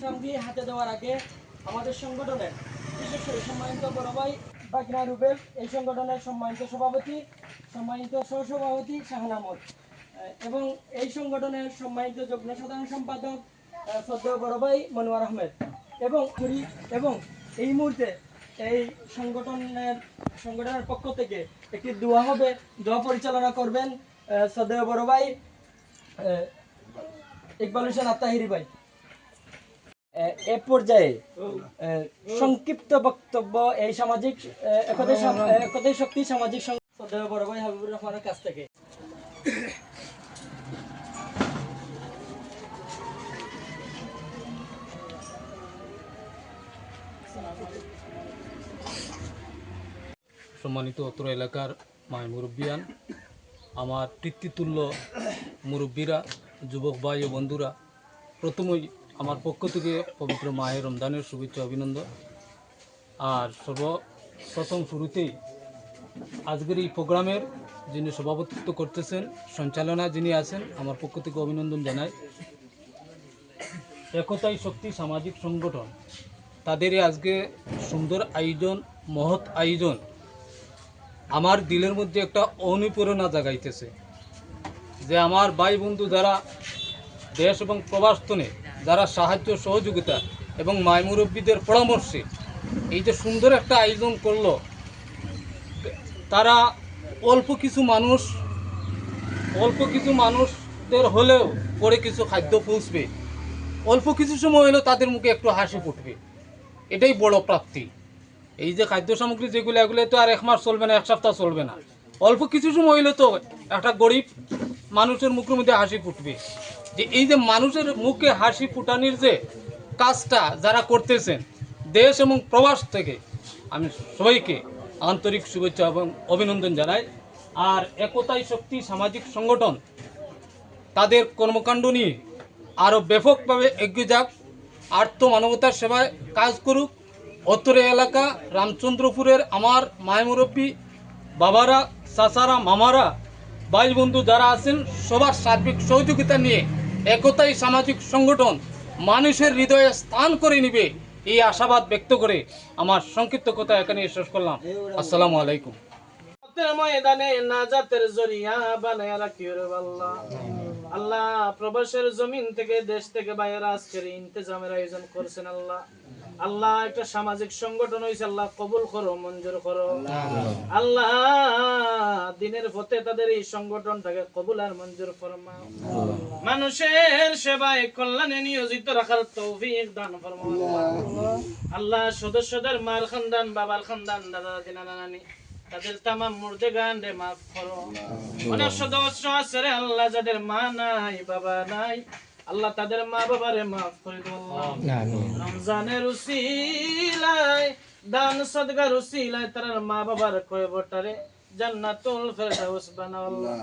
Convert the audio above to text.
সামগ্রী হাতে দেওয়ার আগে আমাদের সংগঠনের বিশেষ করে সম্মানিত বড় ভাই বাকিনা রুবেল, এই সংগঠনের সম্মানিত সভাপতি, সম্মানিত সহসভাপতি শাহান আহমদ এবং এই সংগঠনের সম্মানিত যুগ্ম সাধারণ সম্পাদক শ্রদ্ধেয় বড় ভাই মনোয়ার আহমেদ। এবং এবং এই মুহূর্তে এই সংগঠনের সংগঠনের পক্ষ থেকে একটি দোয়া হবে, দোয়া পরিচালনা করবেন শ্রদ্ধেয় বড় ভাই ইকবাল হোসেন আত্মাহিরি ভাই। এ পর্যায়ে সংক্ষিপ্ত বক্তব্য, এই সামাজিক একতাই শক্তি সামাজিক বড় ভাই হাবিবুর রহমানের কাছ থেকে। সম্মানিত অত্র এলাকার মায় মুরব্বিয়ান, আমার পিতৃতুল্য মুরব্বীরা, যুবক ভাই ও বন্ধুরা, প্রথমেই আমার পক্ষ থেকে পবিত্র মায়ের রমজানের শুভেচ্ছা অভিনন্দন। আর সর্বপ্রথম শুরুতেই আজকের এই প্রোগ্রামের যিনি সভাপতিত্ব করতেছেন, সঞ্চালনা যিনি আছেন, আমার পক্ষ থেকে অভিনন্দন জানাই। একতাই শক্তি সামাজিক সংগঠন। তাদের আজকে সুন্দর আয়োজন, মহৎ আয়োজন। আমার দিলের মধ্যে একটা অনুপ্রেরণা জাগাইতেছে যে আমার ভাই বন্ধু যারা দেশ এবং প্রবাসতনে যারা সাহায্য, সহযোগিতা এবং মায় মুরব্বীদের পরামর্শে এই যে সুন্দর একটা আয়োজন করল, তারা অল্প কিছু মানুষ, অল্প কিছু মানুষদের হলেও পরে কিছু খাদ্য পৌঁছবে অল্প কিছু সময় হলেও তাদের মুখে একটু হাসি ফুটবে। এটাই বড় প্রাপ্তি। এই যে খাদ্য সামগ্রী যেগুলো এগুলো তো আর এক মাস চলবে না, এক সপ্তাহ চলবে না। অল্প কিছু সময় হইলে তো একটা গরিব মানুষের মুখের মধ্যে হাসি ফুটবে। যে এই যে মানুষের মুখে হাসি ফুটানির যে কাজটা যারা করতেছেন, দেশ এবং প্রবাস থেকে, আমি সবাইকে আন্তরিক শুভেচ্ছা এবং অভিনন্দন জানাই। আর একতাই শক্তি সামাজিক সংগঠন, তাদের কর্মকাণ্ড নিয়ে আরও ব্যাপকভাবে এগিয়ে যাক। আর্থ মানবতার সেবায় কাজ করুক। অত্তরে এলাকা, রামচন্দ্রপুরের আমার মায় মুরব্বী বাবারা, চাচারা, মামারা ভাই বন্ধু যারা আছেন, সবার সার্বিক সহযোগিতা নিয়ে একতাই সামাজিক সংগঠন মানুষের হৃদয়ে স্থান করে নিবে এই আশাবাদ ব্যক্ত করে আমার সংক্ষিপ্ত কথা এখানে শেষ করলাম। আসসালামু আলাইকুম। আল্লাহ প্রবাসের জমিন থেকে, দেশ থেকে বাইরে আজকের ইন্তজামের আয়োজন করছেন আল্লাহ। আল্লাহ একটা সামাজিক সংগঠন হয়েছে আল্লাহ কবুল করো মঞ্জুর করো। আল্লাহ। দিনের পথে তাদের এই সংগঠনটাকে কবুল আর মঞ্জুর ফরমাও। মানুষের সেবায় কল্যাণে নিয়োজিত রাখার তৌফিক দান আল্লাহ। আল্লাহ সদস্যদের মার খানদান বাবার খানদান দাদা দাদি নানা নানি তাদের তামাম মুর্দে গান রে মাফ করো। অনেক সদস্য আছে রে আল্লাহ যাদের মা নাই বাবা নাই আল্লাহ তাদের মা বাবারে মাফ করে দাও। রমজানের উসিলায় দান সদগার উসিলায় তার মা বাবার কয় বটারে জান্নাতুল ফেরদাউস বানাও। আল্লাহ